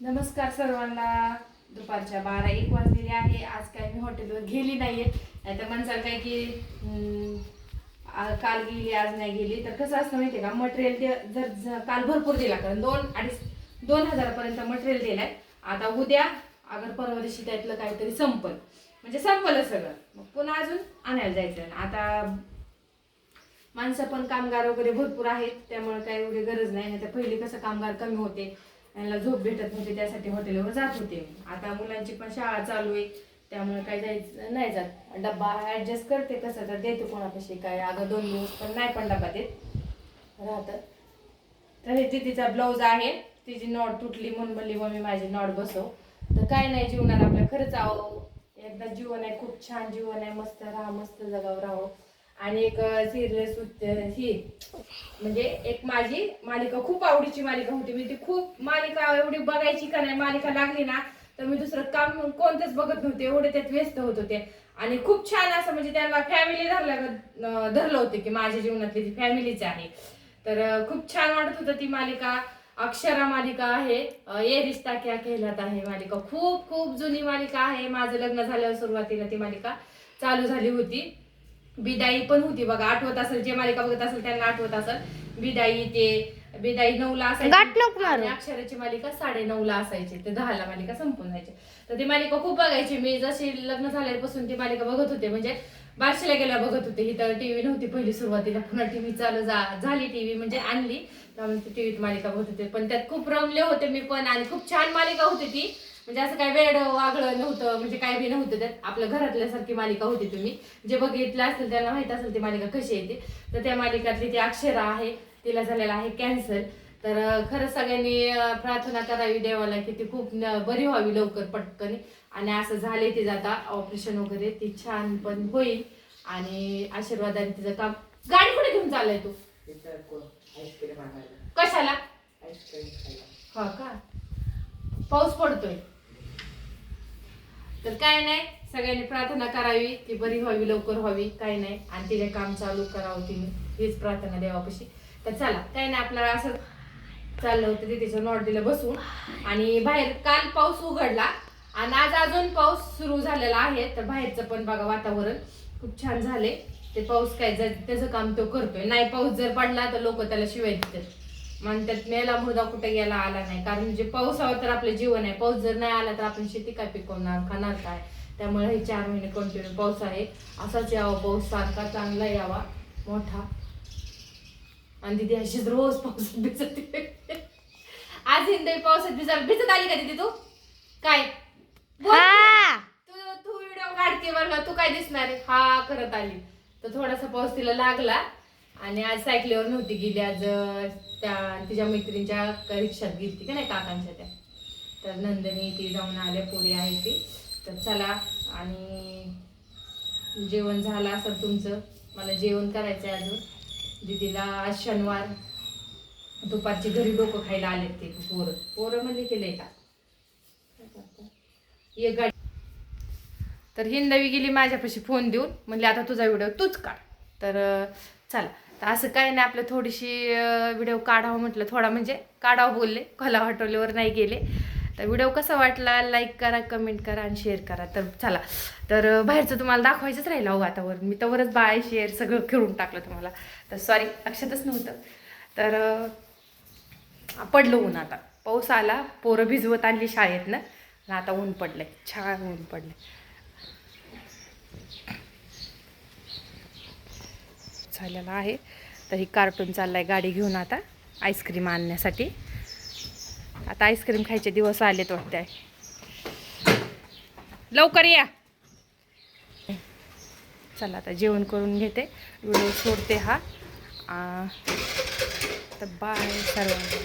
नमस्कार सर्वांना. दुपारच्या बारा एक वाजलेले आहे. आज काय मी हॉटेलवर गेली नाहीये. नाही तर म्हणसाल काय की काल गेली आज नाही गेली. तर कसं असतं माहिती का? मटेरियल ते जर काल भरपूर दिला कारण दोन अडीच दोन हजारापर्यंत मटेरियल दिलाय. आता उद्या अगर परवा दिवशी त्यातलं काहीतरी संपल. म्हणजे संपलच सगळं. मग पुन्हा अजून आणायला जायचं आता माणसं पण कामगार वगैरे भरपूर आहेत. त्यामुळे काही एवढी गरज नाही. नाही तर पहिले कसं कामगार कमी होते. यांना झोप भेटत नव्हती त्यासाठी हॉटेलवर जात होते मी. आता मुलांची पण शाळा चालू आहे त्यामुळे काही जायचं नाही जात. डब्बा ॲडजस्ट करते कसं तर देते कोणापाशी काय. अगं दोन दिवस पण नाही पण डबा देत. राहतं. तर हे तिचा ब्लाऊज आहे तिची नॉट तुटली म्हणून म्हणली मम्मी माझी नॉट बसव. तर काय नाही जीवनात आपल्या खरंच आहो. एकदा जीवन आहे खूप छान जीवन आहे. मस्त राहा मस्त जगावर राहो. आणि एक सिरियस ही. म्हणजे एक माझी मालिका खूप आवडीची मालिका होती. मी ती खूप मालिका एवढी बघायची का नाही मालिका लागली ना तर मी दुसरं काम कोणतंच बघत नव्हते. एवढे त्यात व्यस्त होत होते. आणि खूप छान असं म्हणजे त्यांना फॅमिली धरल्या धरलं होते की माझ्या जीवनातली ती फॅमिलीच आहे. तर खूप छान वाटत होतं ती मालिका. अक्षरा मालिका आहे. ये रिश्ता क्या कहलाता आहे मालिका. खूप खूप जुनी मालिका आहे. माझं लग्न झाल्यावर सुरुवातीला ती मालिका चालू झाली होती. बिदाई पण होती बघा आठवत असेल जे मालिका बघत असेल त्यांना आठवत असेल. बिदाई ते बिदाई नऊला. आणि अक्षराची मालिका साडे ला असायची. ते दहाला मालिका संपून जायची. तर ती मालिका खूप बघायची. मी जशी लग्न झाल्यापासून ती मालिका बघत होते म्हणजे बारशीला गेल्या बघत होते. ही तर टीव्ही नव्हती पहिली सुरुवातीला. पुन्हा टीव्ही चालू झाली टीव्ही म्हणजे आणली. त्यामुळे टीव्हीत मालिका बघत होते. पण त्यात खूप रमले होते मी पण. आणि खूप छान मालिका होती ती. म्हणजे असं काय वेड वागळं नव्हतं म्हणजे काय बी नव्हतं त्यात. आपल्या घरातल्यासारखी मालिका होती तुम्ही जे बघितलं असेल त्यांना माहीत असेल ती मालिका कशी येते तर त्या मालिकातली ती अक्षरा आहे तिला झालेला आहे कॅन्सर तर अं, खरंच सगळ्यांनी प्रार्थना करावी देवाला की ती खूप बरी व्हावी लवकर पटकन. आणि असं झाले तिचं आता ऑपरेशन वगैरे ती छान पण होईल. आणि आशीर्वादाने तिचं काम. गाडी कुठे घेऊन चाललाय तू? कशाला? हा का? पाऊस पडतोय. तर काय नाही सगळ्यांनी प्रार्थना करावी ती बरी व्हावी लवकर व्हावी. काय नाही आणि तिने काम चालू करावं तिने. हीच प्रार्थना देवापाशी. तर चला काय नाही आपल्याला असं चाललं होतं तिथे नॉट बसून. आणि बाहेर काल पाऊस उघडला. आणि आज अजून पाऊस सुरू झालेला आहे. तर बाहेरचं पण बघा वातावरण खूप छान झाले ते पाऊस काय जर त्याचं काम तो करतोय. नाही पाऊस जर पडला तर लोक त्याला शिवाय देतात. म्हणतात मेला मुर्दा कुठे गेला आला नाही. कारण जे पावसावर तर आपलं जीवन आहे. पाऊस जर नाही आला तर आपण शेती काय पिकवणार खाणार काय? त्यामुळे हे चार महिने कंटिन्यू पाऊस आहे. असाच यावा पाऊस सारखा चांगला यावा. मोठा. आणि तिथे अशीच रोज पावसात भिजत आज हिंदी पावसात भिजत भिजत आली का तिथे तू? काय? तू तू व्हिडिओ काढते बरं तू काय दिसणार आहे? हा करत आली. तर थोडासा पाऊस तिला लागला. आणि आज सायकलीवर नव्हती गेली आज त्या तिच्या मैत्रिणीच्या रिक्षात गेली का नाही काकांच्या त्या. तर नंदिनी ती जाऊन आल्या पोरी आहे ती. तर चला आणि जेवण झालं असं तुमचं मला जेवण करायचं आहे अजून. दीदीला आज शनिवार दुपारची घरी डोकं खायला आले ते पोरं. पोरं म्हणजे केले का? एक गाडी. तर हिंदवी गेली माझ्यापाशी फोन देऊन म्हणले आता तुझा व्हिडिओ तूच काढ. तर चला. तर असं काही नाही आपलं थोडीशी व्हिडिओ काढावं म्हटलं. थोडा म्हणजे काढावं बोलले. खोला हॉटेलवर नाही गेले. तर व्हिडिओ कसा वाटला लाईक करा कमेंट करा आणि शेअर करा. तर चला. तर बाहेरचं तुम्हाला दाखवायचंच राहिलं हो वातावरण. मी तवरच बाय शेअर सगळं करून टाकलं तुम्हाला. तर सॉरी लक्षातच नव्हतं. तर पडलं ऊन आता. पाऊस आला पोरं भिजवत आणली शाळेतनं. आता ऊन पडलं आहे छान ऊन पडलं आहे झालेला आहे. तर ही कार्टून चाललाय गाडी घेऊन आता आईस्क्रीम आणण्यासाठी. आता आईस्क्रीम खायचे दिवस आलेत वाटते लवकर या. चला आता जेवण करून घेते. व्हिडिओ सोडते हा. तर बाय सर्वांना.